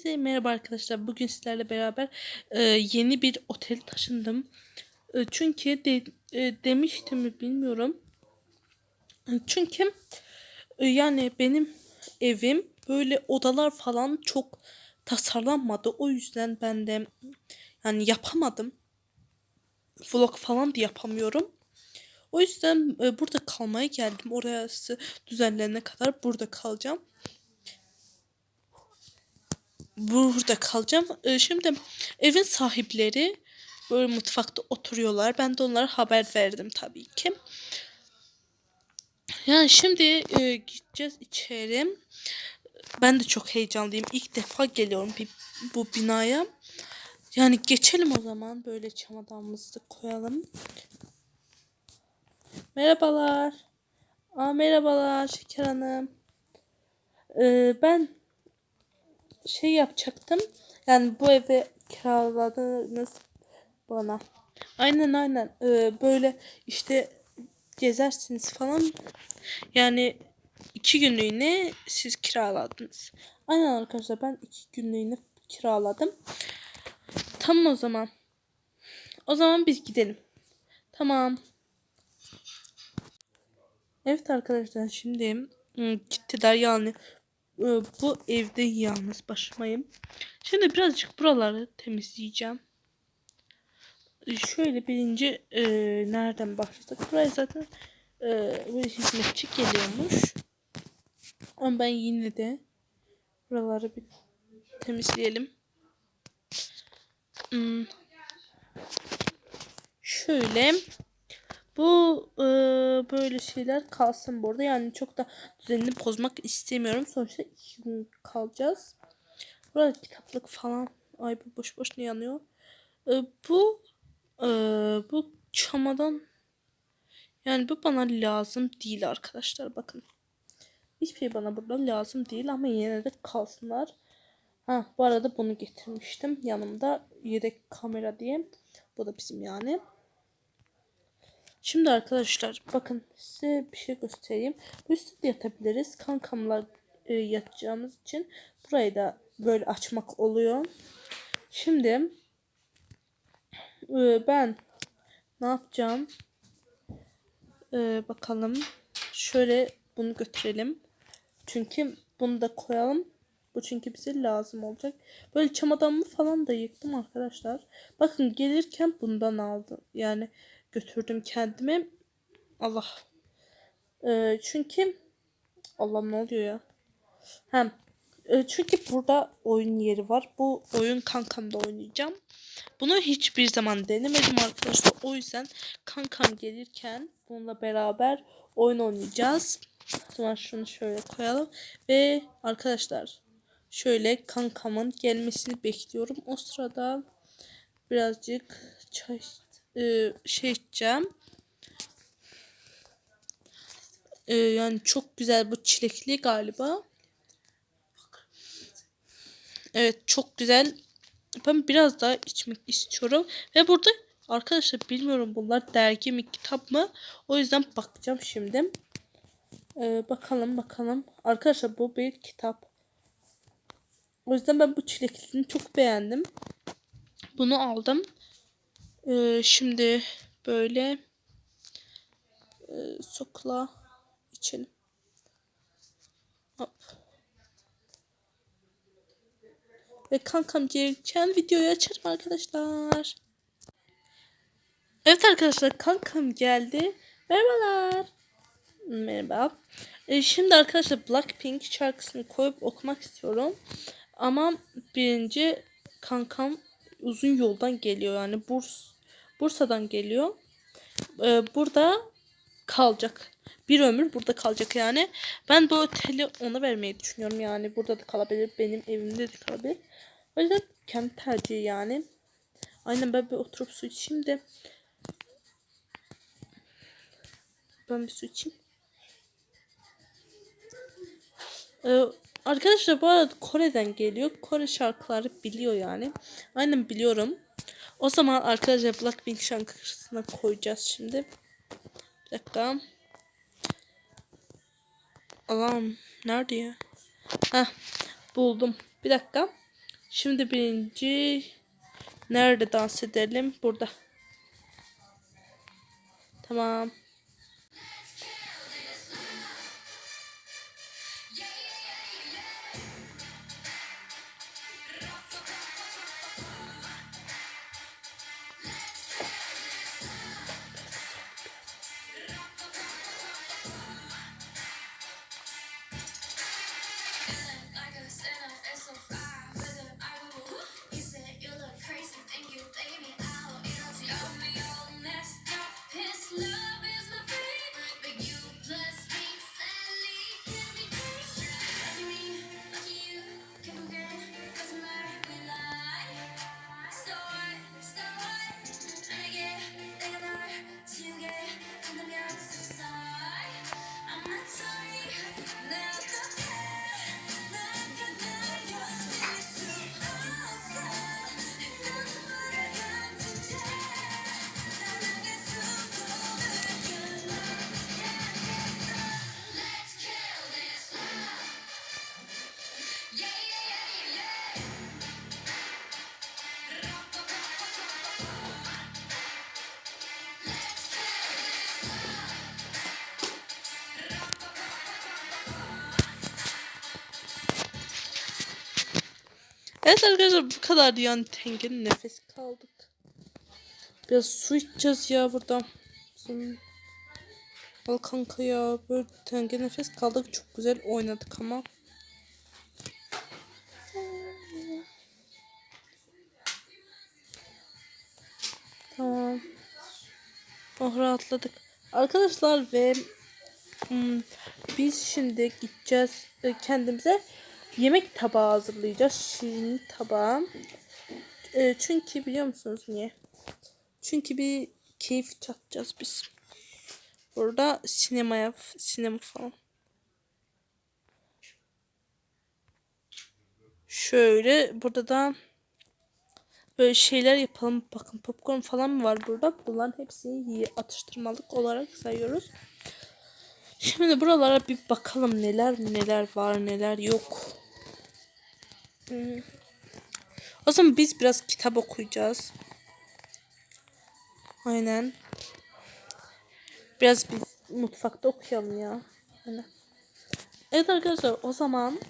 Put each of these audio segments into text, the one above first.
Hepinize merhaba arkadaşlar. Bugün sizlerle beraber e, yeni bir otele taşındım. E, çünkü de, e, demiştim mi bilmiyorum. Çünkü e, yani benim evim böyle odalar falan çok tasarlanmadı. O yüzden ben de yani yapamadım. Vlog falan da yapamıyorum. O yüzden e, burada kalmaya geldim. Orası düzenlenene kadar burada kalacağım burada kalacağım. Ee, şimdi evin sahipleri böyle mutfakta oturuyorlar. Ben de onlara haber verdim tabii ki. Yani şimdi e, gideceğiz içeri. Ben de çok heyecanlıyım. İlk defa geliyorum bir, bu binaya. Yani geçelim o zaman. Böyle çamadanımızı da koyalım. Merhabalar. Aa, merhabalar Şeker Hanım. Ee, ben şey yapacaktım. Yani bu evi kiraladınız bana. Aynen aynen. Ee, böyle işte gezersiniz falan. Yani iki günlüğüne siz kiraladınız. Aynen arkadaşlar ben iki günlüğüne kiraladım. Tamam o zaman. O zaman biz gidelim. Tamam. Evet arkadaşlar şimdi ım, gittiler yani bu evde yalnız başımayım. Şimdi birazcık buraları temizleyeceğim. E, Şöyle birinci e, nereden başladık? Buraya zaten e, böyle hizmetçi geliyormuş. Ama ben yine de buraları bir temizleyelim. Hmm. Şöyle bu e, böyle şeyler kalsın burada. Yani çok da düzenini bozmak istemiyorum. Sonuçta iki gün kalacağız. Burada kitaplık falan. Ay bu boş boş ne yanıyor? E, bu e, bu çamadan yani bu bana lazım değil arkadaşlar. Bakın. Hiçbir şey bana burada lazım değil ama yine de kalsınlar. Ha bu arada bunu getirmiştim. Yanımda yedek kamera diye. Bu da bizim yani. Şimdi arkadaşlar bakın size bir şey göstereyim. Bu üstte yatabiliriz. Kankamla e, yatacağımız için burayı da böyle açmak oluyor. Şimdi e, ben ne yapacağım? E, bakalım. Şöyle bunu götürelim. Çünkü bunu da koyalım. Bu çünkü bize lazım olacak. Böyle çamadanımı falan da yıktım arkadaşlar. Bakın gelirken bundan aldım. Yani götürdüm kendime. Allah. Ee, çünkü Allah'ım ne oluyor ya? Hem e, çünkü burada oyun yeri var. Bu oyun kankamda oynayacağım. Bunu hiçbir zaman denemedim arkadaşlar. O yüzden kankam gelirken bununla beraber oyun oynayacağız. Sonra şunu şöyle koyalım. Ve arkadaşlar şöyle kankamın gelmesini bekliyorum. O sırada birazcık çay e, şey içeceğim. E, yani çok güzel bu çilekli galiba. Evet çok güzel. Ben biraz daha içmek istiyorum. Ve burada arkadaşlar bilmiyorum bunlar dergi mi kitap mı. O yüzden bakacağım şimdi. Ee, bakalım bakalım. Arkadaşlar bu bir kitap. O yüzden ben bu çileklini çok beğendim. Bunu aldım. Ee, şimdi böyle e, sokla içelim. Hop. Ve kankam gelirken videoyu açarım arkadaşlar. Evet arkadaşlar kankam geldi. Merhabalar. Merhaba. Ee, şimdi arkadaşlar Blackpink şarkısını koyup okumak istiyorum. Ama birinci kankam uzun yoldan geliyor. Yani Burs Bursa'dan geliyor. Ee, burada kalacak. Bir ömür burada kalacak yani. Ben bu oteli ona vermeyi düşünüyorum yani. Burada da kalabilir. Benim evimde de kalabilir. O yüzden kendi tercihi yani. Aynen ben bir oturup su içeyim de. Ben bir su içeyim. Ee, arkadaşlar bu arada Kore'den geliyor. Kore şarkıları biliyor yani. Aynen biliyorum. O zaman arkadaşlar Blackpink şarkısına koyacağız şimdi. Bir dakika. Allah'ım nerede ya? Heh buldum. Bir dakika. Şimdi birinci nerede dans edelim? Burada. Tamam. Arkadaşlar bu kadar yani tengenin nefes kaldık. Biraz su içeceğiz ya burada. Bizim- Al kanka ya böyle tenge nefes kaldık çok güzel oynadık ama. Tamam. Oh rahatladık. Arkadaşlar ve hmm, biz şimdi gideceğiz e, kendimize yemek tabağı hazırlayacağız. Şirin tabağı. E, çünkü biliyor musunuz niye? Çünkü bir keyif çatacağız biz. Burada sinemaya sinema falan. Şöyle burada da böyle şeyler yapalım. Bakın popcorn falan var burada? Bunların hepsini iyi atıştırmalık olarak sayıyoruz. Şimdi buralara bir bakalım neler neler var neler yok. Hmm. O zaman biz biraz kitap okuyacağız. Aynen. Biraz biz mutfakta okuyalım ya. Aynen. Evet arkadaşlar o zaman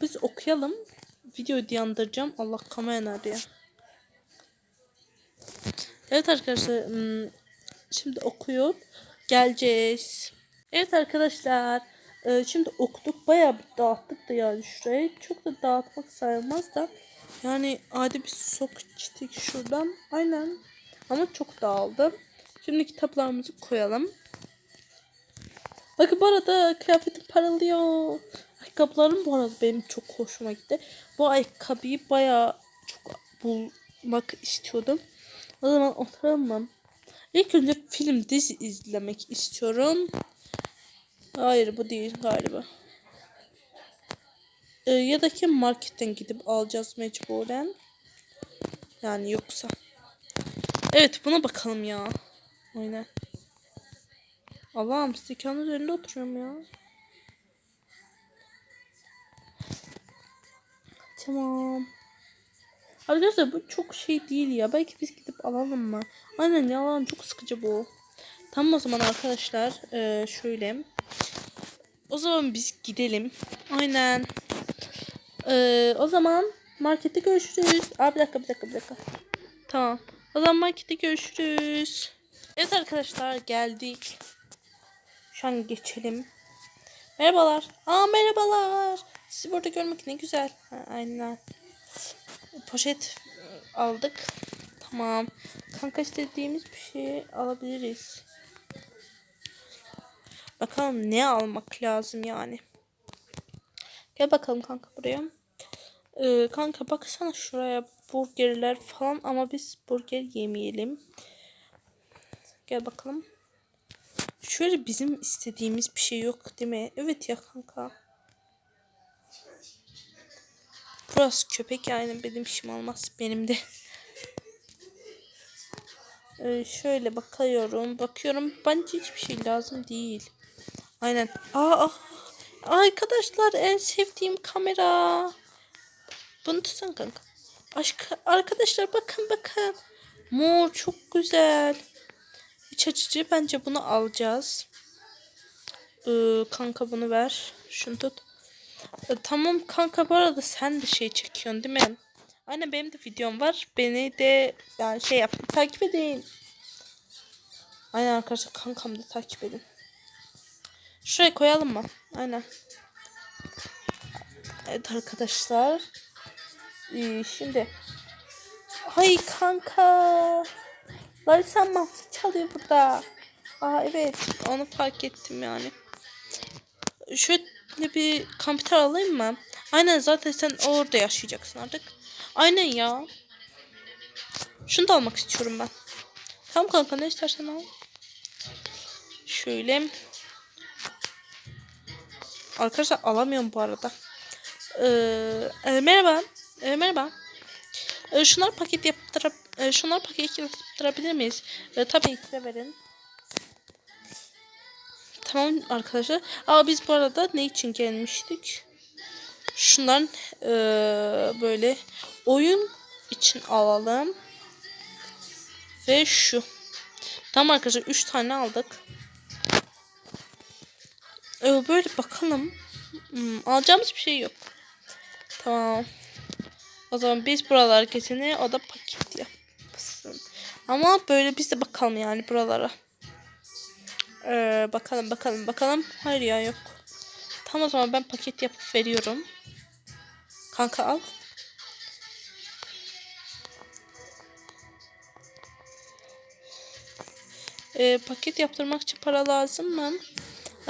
biz okuyalım. Videoyu dayandıracağım. Allah kamera nerede? Evet arkadaşlar hmm, şimdi okuyup geleceğiz. Evet arkadaşlar e, şimdi okuduk bayağı bir dağıttık da yani şurayı çok da dağıtmak sayılmaz da yani adi bir sok içtik şuradan aynen ama çok dağıldı. Şimdi kitaplarımızı koyalım. Bakın bu arada kıyafetim parlıyor. Ayakkabılarım bu arada benim çok hoşuma gitti. Bu ayakkabıyı bayağı çok bulmak istiyordum. O zaman oturalım? İlk önce film dizi izlemek istiyorum. Hayır bu değil galiba. Ee, ya da ki marketten gidip alacağız mecburen. Yani yoksa. Evet buna bakalım ya. Aynen. Allah'ım stekanın üzerinde oturuyorum ya. Tamam. Arkadaşlar bu çok şey değil ya. Belki biz gidip alalım mı? Aynen ya alalım. Çok sıkıcı bu. Tamam o zaman arkadaşlar. Ee, şöyle. O zaman biz gidelim. Aynen. Ee, o zaman markette görüşürüz. Aa, bir dakika bir dakika bir dakika. Tamam. O zaman markette görüşürüz. Evet arkadaşlar geldik. Şu an geçelim. Merhabalar. Aa merhabalar. Sizi burada görmek ne güzel. Ha, aynen. Poşet aldık. Tamam. Kanka istediğimiz bir şey alabiliriz. Bakalım ne almak lazım yani. Gel bakalım kanka buraya. Ee, kanka baksana şuraya burgerler falan ama biz burger yemeyelim. Gel bakalım. Şöyle bizim istediğimiz bir şey yok değil mi? Evet ya kanka. Burası köpek yani benim işim olmaz. Benim de. Ee, şöyle bakıyorum. Bakıyorum. Bence hiçbir şey lazım değil. Aynen. Aa, ah. Arkadaşlar en sevdiğim kamera. Bunu tutsan kanka. Aşk arkadaşlar bakın bakın. Mor çok güzel. İç açıcı bence bunu alacağız. Ee, kanka bunu ver. Şunu tut. Ee, tamam kanka bu arada sen de şey çekiyorsun değil mi? Aynen benim de videom var. Beni de yani şey yap takip edin. Aynen arkadaşlar kankam da takip edin. Şuraya koyalım mı? Aynen. Evet arkadaşlar. Ee, şimdi. Hay kanka. Larissa mahsus çalıyor burada. Aa evet onu fark ettim yani. Şöyle bir kamper alayım mı? Aynen zaten sen orada yaşayacaksın artık. Aynen ya. Şunu da almak istiyorum ben. Tamam kanka ne istersen al. Şöyle. Arkadaşlar alamıyorum bu arada. Ee, e, merhaba. Ee, merhaba. Ee, şunlar paket yaptırıp e, şunlar paket yaptırabilir miyiz? Ee, tabii ki verin. Tamam arkadaşlar. Aa biz bu arada ne için gelmiştik? Şundan eee, böyle oyun için alalım. Ve şu. Tamam arkadaşlar 3 tane aldık. Ee, böyle bakalım. Hmm, alacağımız bir şey yok. Tamam. O zaman biz buralar kesini o da paket yapsın. Ama böyle biz de bakalım yani buralara. Ee, bakalım bakalım bakalım. Hayır ya yok. Tamam o zaman ben paket yapıp veriyorum. Kanka al. Ee, paket yaptırmak için para lazım mı?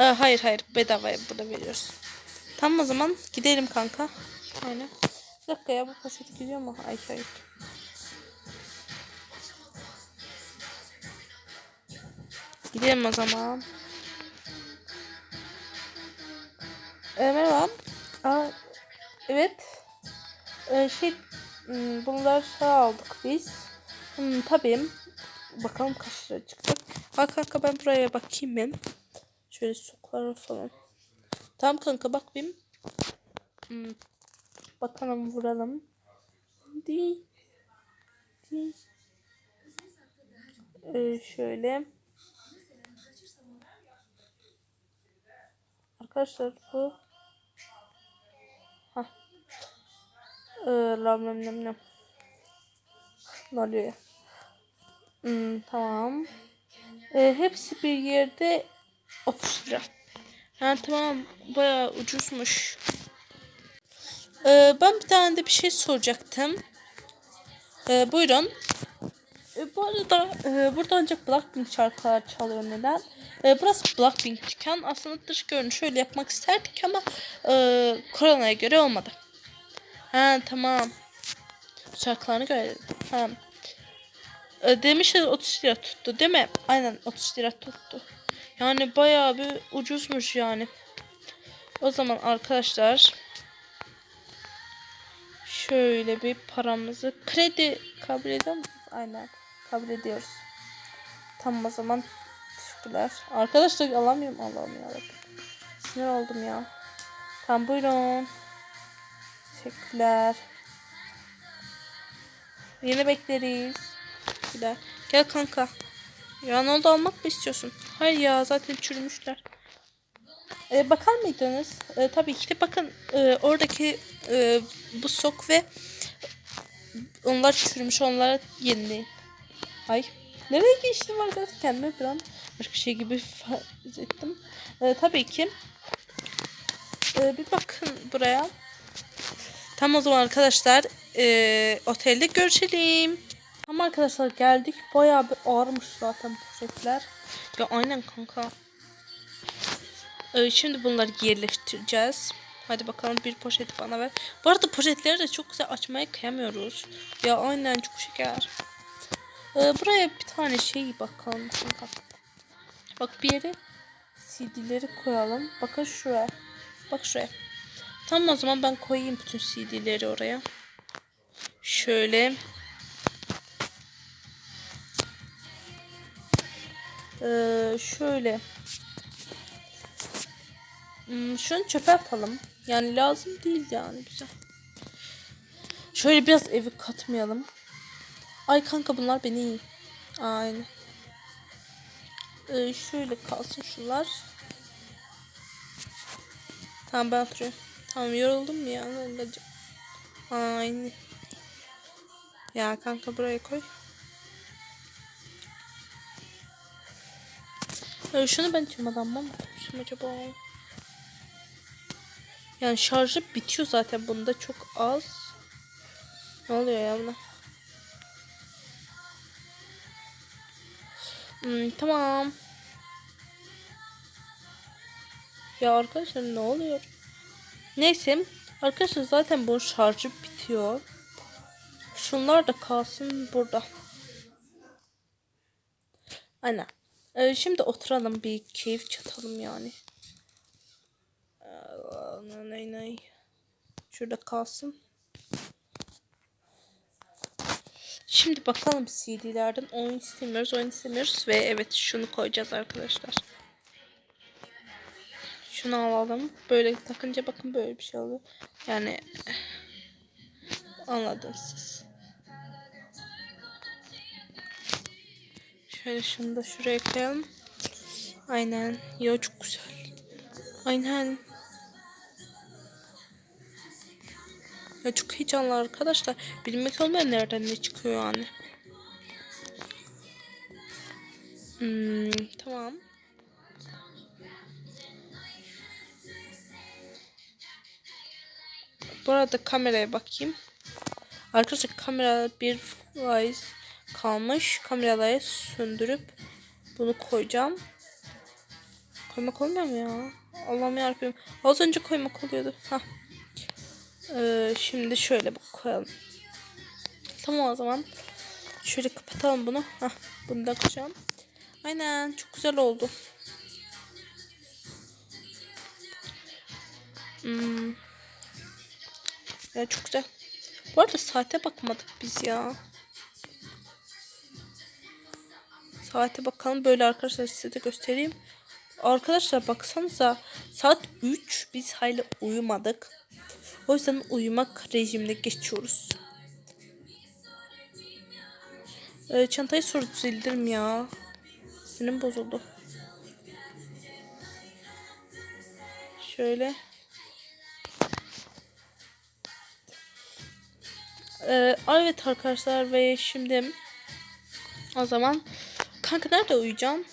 Ee, hayır hayır bedavaya burada veriyoruz. Tamam o zaman gidelim kanka. Aynen. Bir dakika ya bu poşet gidiyor mu? Ay hayır. Gidelim o zaman. Ee, merhaba. Aa, evet. Ee, şey hmm, bunlar aldık biz. Hmm, tabii. Bakalım kaç lira çıktı. Bak kanka ben buraya bakayım ben. Şöyle soklara falan. Tamam kanka bak bir. Hmm. Bakalım vuralım. Di. Di. Ee, şöyle. Arkadaşlar bu ha ee, lam lam lam lam ne oluyor ya hmm, tamam ee, hepsi bir yerde 30 lira ha tamam bayağı ucuzmuş ee, ben bir tane de bir şey soracaktım ee, buyurun e, bu arada e, burada ancak Blackpink şarkılar çalıyor neden? E, burası Blackpink dükkan. Aslında dış görünüşü öyle yapmak isterdik ama e, koronaya göre olmadı. Ha tamam. Şarkılarını görelim. Ha. E, demişler 30 lira tuttu değil mi? Aynen 30 lira tuttu. Yani bayağı bir ucuzmuş yani. O zaman arkadaşlar şöyle bir paramızı kredi kabul ediyor musunuz? Aynen kabul ediyoruz. Tamam o zaman teşekkürler. Arkadaşlar alamıyorum Allah'ım yarabbim. Sinir oldum ya. Tamam buyurun. Teşekkürler. Yine bekleriz. Teşekkürler. Gel kanka. Ya ne oldu almak mı istiyorsun? Hayır ya zaten çürümüşler. Ee, bakar mıydınız? Ee, tabii ki de bakın e, oradaki e, bu sok ve onlar çürümüş onlara yenileyin. Ay nereye geçtim arkadaşlar kendime bir an başka şey gibi fark ettim. Ee, tabii ki ee, bir bakın buraya. Tam o zaman arkadaşlar e, otelde görüşelim. Tamam arkadaşlar geldik. Bayağı bir ağırmış zaten poşetler. Ya aynen kanka. Ee, şimdi bunları yerleştireceğiz. Hadi bakalım bir poşet bana ver. Bu arada poşetleri de çok güzel açmaya kıyamıyoruz. Ya aynen çok şeker. Ee, buraya bir tane şey bakalım. kanka. Bak bir yere CD'leri koyalım. Bakın şuraya. Bak şuraya. Tamam o zaman ben koyayım bütün CD'leri oraya. Şöyle. Ee, şöyle. Hmm, şunu çöpe atalım. Yani lazım değil yani bize. Şöyle biraz evi katmayalım. Ay kanka bunlar beni iyi. Aynen. Ee, şöyle kalsın şunlar. Tamam ben oturuyorum. Tamam yoruldum mu ya? Aynen. Ya kanka buraya koy. Ee, şunu ben tüymadan mı koymuşum acaba? Yani şarjı bitiyor zaten bunda çok az. Ne oluyor ya buna? Hmm, tamam. Ya arkadaşlar ne oluyor? Neyse. Arkadaşlar zaten bu şarjı bitiyor. Şunlar da kalsın burada. Aynen. Ee, şimdi oturalım bir keyif çatalım yani. Aa, Nay nay. Şurada kalsın. Şimdi bakalım CD'lerden oyun istemiyoruz, oyun istemiyoruz ve evet şunu koyacağız arkadaşlar. Şunu alalım. Böyle takınca bakın böyle bir şey oluyor. Yani anladınız siz. Şöyle şunu da şuraya koyalım. Aynen. Ya çok güzel. Aynen. Ya çok heyecanlı arkadaşlar. Bilmek olmayan nereden ne çıkıyor yani. Hmm, tamam. Bu arada kameraya bakayım. Arkadaşlar kamera bir faiz kalmış. Kameraları söndürüp bunu koyacağım. Koymak olmuyor mu ya? Allah'ım yarabbim. Az önce koymak oluyordu. Hah. Ee, şimdi şöyle koyalım. Tamam o zaman. Şöyle kapatalım bunu. Hah, bunu da koyacağım. Aynen çok güzel oldu. Hmm. Ya çok güzel. Bu arada saate bakmadık biz ya. Saate bakalım. Böyle arkadaşlar size de göstereyim. Arkadaşlar baksanıza saat 3 biz hala uyumadık. O yüzden uyumak rejimine geçiyoruz. Ee, çantayı sonra düzeltirim ya. Sinirim bozuldu. Şöyle. Ee, evet arkadaşlar ve şimdi o zaman kanka nerede uyuyacağım?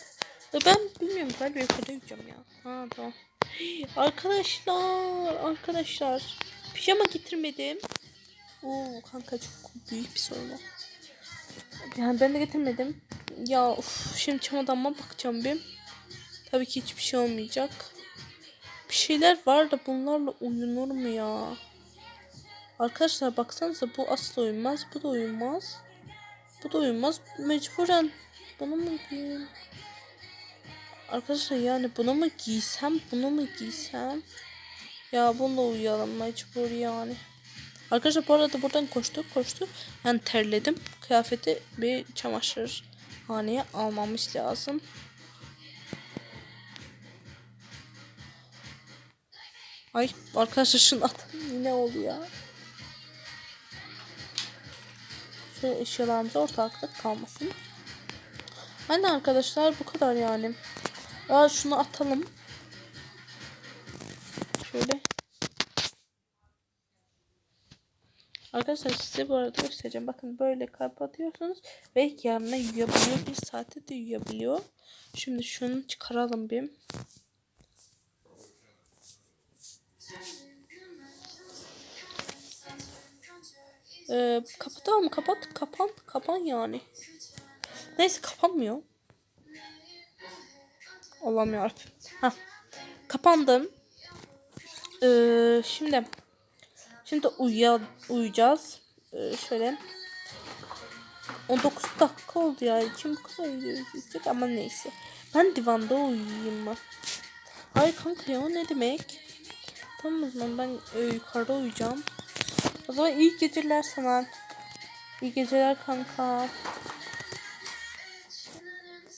Ben bilmiyorum galiba yukarıda uyuyacağım ya. Ha tamam. Arkadaşlar, arkadaşlar. Pijama getirmedim. Oo kanka çok büyük bir sorun o. Yani ben de getirmedim. Ya of, şimdi çamadanıma bakacağım bir. Tabii ki hiçbir şey olmayacak. Bir şeyler var da bunlarla uyunur mu ya? Arkadaşlar baksanıza bu asla uyumaz. Bu da uyumaz. Bu da uyumaz. Mecburen bunu mu giyeyim? Arkadaşlar yani bunu mu giysem bunu mu giysem? Ya bununla uyuyalım mecbur yani. Arkadaşlar bu arada buradan koştuk koştuk. Yani terledim. Kıyafeti bir çamaşır haneye almamız lazım. Ay arkadaşlar şunu atın ne oldu ya? Şöyle eşyalarımız ortalıkta kalmasın. Aynen arkadaşlar bu kadar yani. Aa, şunu atalım. Şöyle. Arkadaşlar size bu arada göstereceğim. Bakın böyle kapatıyorsunuz ve yanına uyuyabiliyor. Bir saate de uyuyabiliyor. Şimdi şunu çıkaralım bir. Ee, kapatalım? Kapat. Kapan. Kapan yani. Neyse kapanmıyor. Allah'ım yarabbim. Ha. Kapandım. Ee, şimdi şimdi uyuya, uyuyacağız. Ee, şöyle 19 dakika oldu ya. Kim bu kadar izleyecek ama neyse. Ben divanda uyuyayım mı? Ay kanka ya ne demek? Tamam o zaman ben e, yukarıda uyuyacağım. O zaman iyi geceler sana. İyi geceler kanka.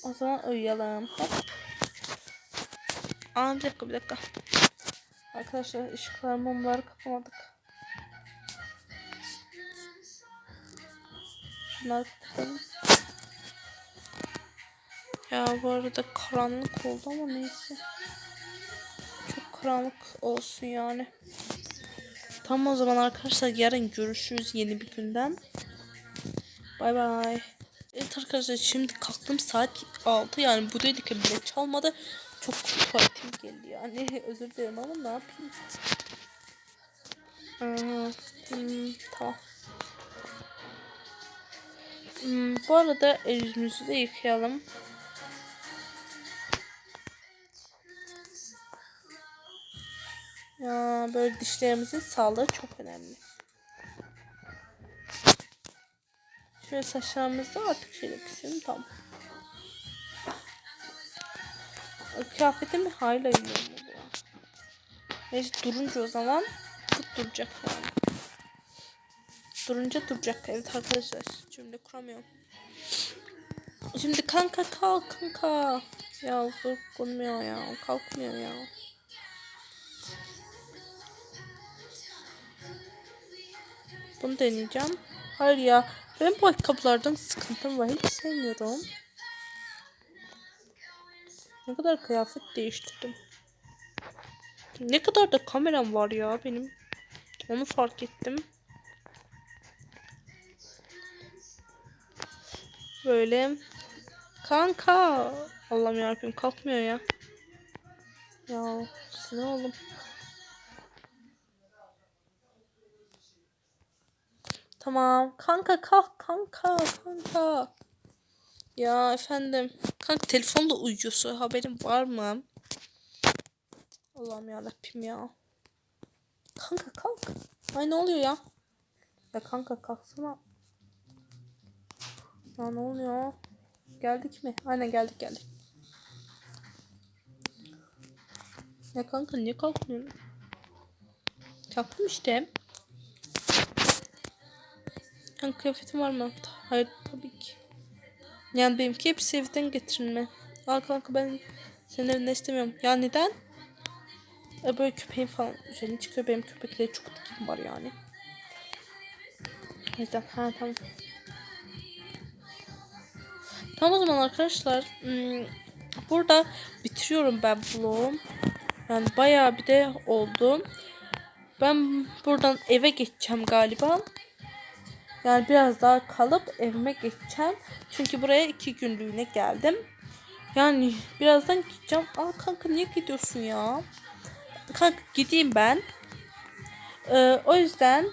O zaman uyuyalım. Hop. Aa bir dakika bir dakika. Arkadaşlar ışıklar mumları kapamadık. Şunları kapatalım. Ya bu arada karanlık oldu ama neyse. Çok karanlık olsun yani. Tamam o zaman arkadaşlar yarın görüşürüz yeni bir günden. Bay bay. Evet arkadaşlar şimdi kalktım saat 6 yani bu dedik bile çalmadı. Çok tuvaletim geldi yani özür dilerim ama ne yapayım. Hmm, tamam. Hmm, bu arada yüzümüzü de yıkayalım. Ya böyle dişlerimizin sağlığı çok önemli. Şöyle saçlarımızda artık şöyle keselim tamam. Kıyafetimi hayla yiyorum bu. Neyse durunca o zaman tut duracak yani. Durunca duracak evet arkadaşlar. Cümle kuramıyorum. Şimdi kanka kalk kanka. Ya dur konmuyor ya. Kalkmıyor ya. Bunu deneyeceğim. Hayır ya. Ben bu ayakkabılardan sıkıntım var. Hiç sevmiyorum. Ne kadar kıyafet değiştirdim. Ne kadar da kameram var ya benim. Onu fark ettim. Böyle. Kanka. Allah'ım yarabbim kalkmıyor ya. Ya sinir oldum. Tamam. Kanka kalk kanka kanka. Ya efendim. Kanka telefonda uyuyorsun. Haberin var mı? Allah'ım yarabbim ya. Kanka kalk. Ay ne oluyor ya? Ya kanka kalksana. Ya ne oluyor? Geldik mi? Aynen geldik geldik. Ya kanka niye kalkmıyorsun? Kalktım işte. Kanka kıyafetin var mı? Hayır tabii ki. Yani benimki hepsi evden getirilme. Al kanka ben senin evinde istemiyorum. Ya neden? E böyle köpeğim falan üzerine çıkıyor. Benim köpekleri çok dikim var yani. O yüzden ha tamam. Tamam o zaman arkadaşlar. hmm, Burada bitiriyorum ben vlogum. Yani bayağı bir de oldu. Ben buradan eve geçeceğim galiba. Yani biraz daha kalıp evime geçeceğim. Çünkü buraya iki günlüğüne geldim. Yani birazdan gideceğim. Aa kanka niye gidiyorsun ya? Kanka gideyim ben. Ee, o yüzden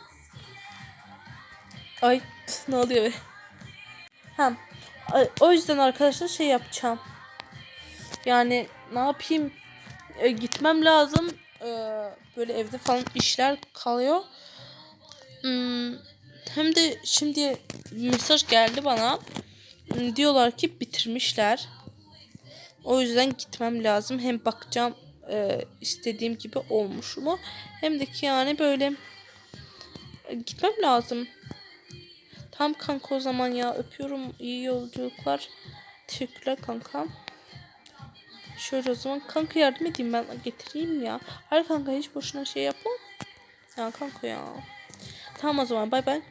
Ay ne oluyor be? Ha, o yüzden arkadaşlar şey yapacağım. Yani ne yapayım? Ee, gitmem lazım. Ee, böyle evde falan işler kalıyor. Hmm, hem de şimdi mesaj geldi bana. Diyorlar ki bitirmişler. O yüzden gitmem lazım. Hem bakacağım e, istediğim gibi olmuş mu. Hem de ki yani böyle e, gitmem lazım. Tam kanka o zaman ya öpüyorum. İyi yolculuklar. Teşekkürler kanka. Şöyle o zaman kanka yardım edeyim ben getireyim ya. Hayır kanka hiç boşuna şey yapma. Ya kanka ya. Tamam o zaman bay bay.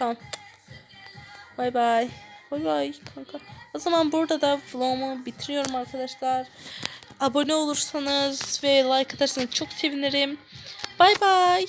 Tamam. Bay bay. Bay bay kanka. O zaman burada da vlogumu bitiriyorum arkadaşlar. Abone olursanız ve like atarsanız çok sevinirim. Bay bay.